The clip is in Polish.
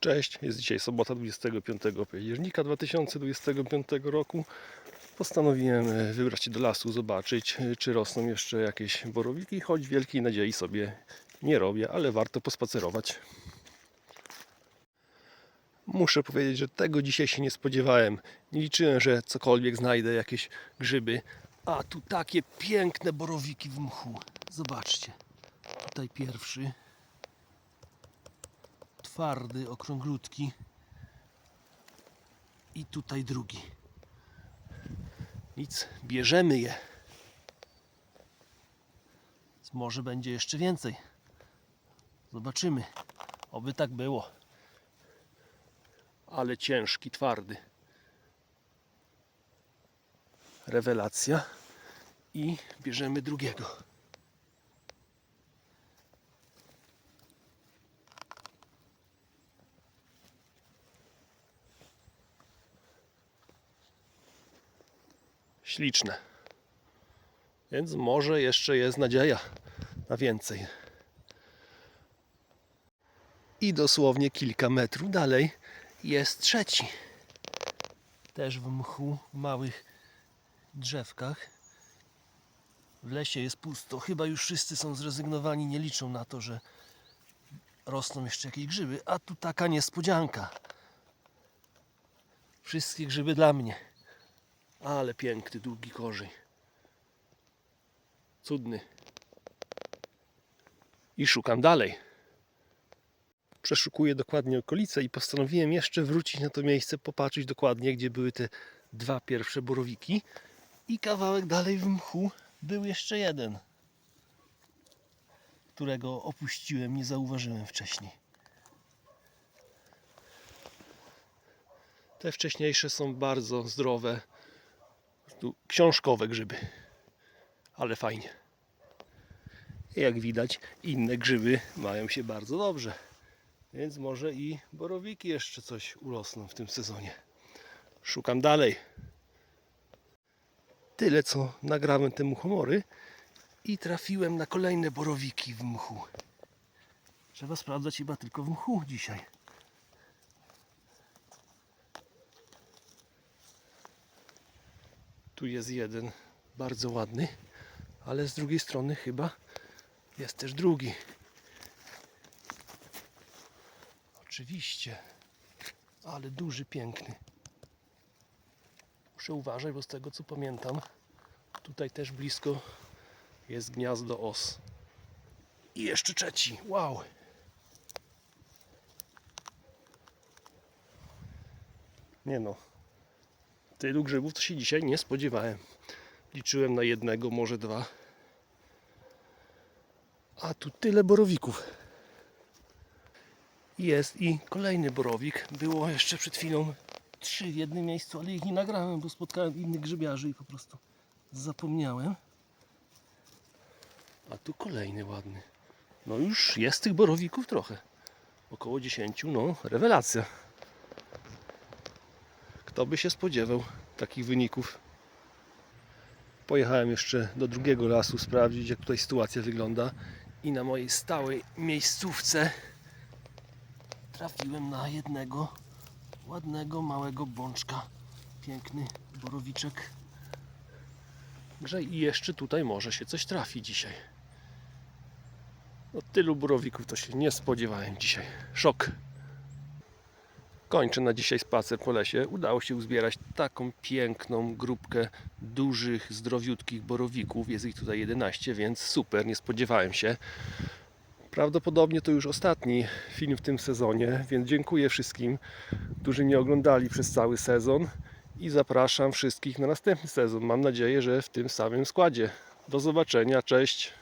Cześć, jest dzisiaj sobota 25 października 2025 roku. Postanowiłem e, wybrać się do lasu, zobaczyć e, czy rosną jeszcze jakieś borowiki, choć wielkiej nadziei sobie nie robię, ale warto pospacerować. Muszę powiedzieć, że tego dzisiaj się nie spodziewałem. Nie liczyłem, że cokolwiek znajdę, jakieś grzyby. A tu takie piękne borowiki w mchu. Zobaczcie. Tutaj pierwszy. Twardy, okrąglutki. I tutaj drugi. Nic, bierzemy je. Może będzie jeszcze więcej. Zobaczymy. Oby tak było. Ale ciężki, twardy. Rewelacja. I bierzemy drugiego. Śliczne. Więc może jeszcze jest nadzieja na więcej. I dosłownie kilka metrów dalej jest trzeci. Też w mchu, w małych drzewkach. W lesie jest pusto. Chyba już wszyscy są zrezygnowani, nie liczą na to, że rosną jeszcze jakieś grzyby. A tu taka niespodzianka. Wszystkie grzyby dla mnie. Ale piękny, długi korzeń. Cudny. I szukam dalej. Przeszukuję dokładnie okolice i postanowiłem jeszcze wrócić na to miejsce, popatrzeć dokładnie, gdzie były te dwa pierwsze borowiki. I kawałek dalej w mchu był jeszcze jeden, którego opuściłem, nie zauważyłem wcześniej. Te wcześniejsze są bardzo zdrowe, tu książkowe grzyby, ale fajnie. Jak widać, inne grzyby mają się bardzo dobrze, więc może i borowiki jeszcze coś urosną w tym sezonie. Szukam dalej. Tyle co nagrałem te muchomory i trafiłem na kolejne borowiki w mchu. Trzeba sprawdzać chyba tylko w mchu dzisiaj. Tu jest jeden bardzo ładny, ale z drugiej strony chyba jest też drugi. Oczywiście, ale duży, piękny. Muszę uważać, bo z tego co pamiętam, tutaj też blisko jest gniazdo os. I jeszcze trzeci. Wow! Nie no, tylu grzybów to się dzisiaj nie spodziewałem. Liczyłem na jednego, może dwa. A tu tyle borowików. Jest i kolejny borowik. Było jeszcze przed chwilą trzy w jednym miejscu, ale ich nie nagrałem, bo spotkałem innych grzybiarzy i po prostu zapomniałem. A tu kolejny ładny. No już jest tych borowików trochę. Około 10, no rewelacja. Kto by się spodziewał takich wyników? Pojechałem jeszcze do drugiego lasu sprawdzić, jak tutaj sytuacja wygląda. I na mojej stałej miejscówce trafiłem na jednego ładnego, małego bączka. Piękny borowiczek. Grze i jeszcze tutaj może się coś trafi dzisiaj. No, tylu borowików to się nie spodziewałem dzisiaj. Szok. Kończę na dzisiaj spacer po lesie. Udało się uzbierać taką piękną grupkę dużych, zdrowiutkich borowików. Jest ich tutaj 11, więc super, nie spodziewałem się. Prawdopodobnie to już ostatni film w tym sezonie, więc dziękuję wszystkim, którzy mnie oglądali przez cały sezon i zapraszam wszystkich na następny sezon. Mam nadzieję, że w tym samym składzie. Do zobaczenia, cześć.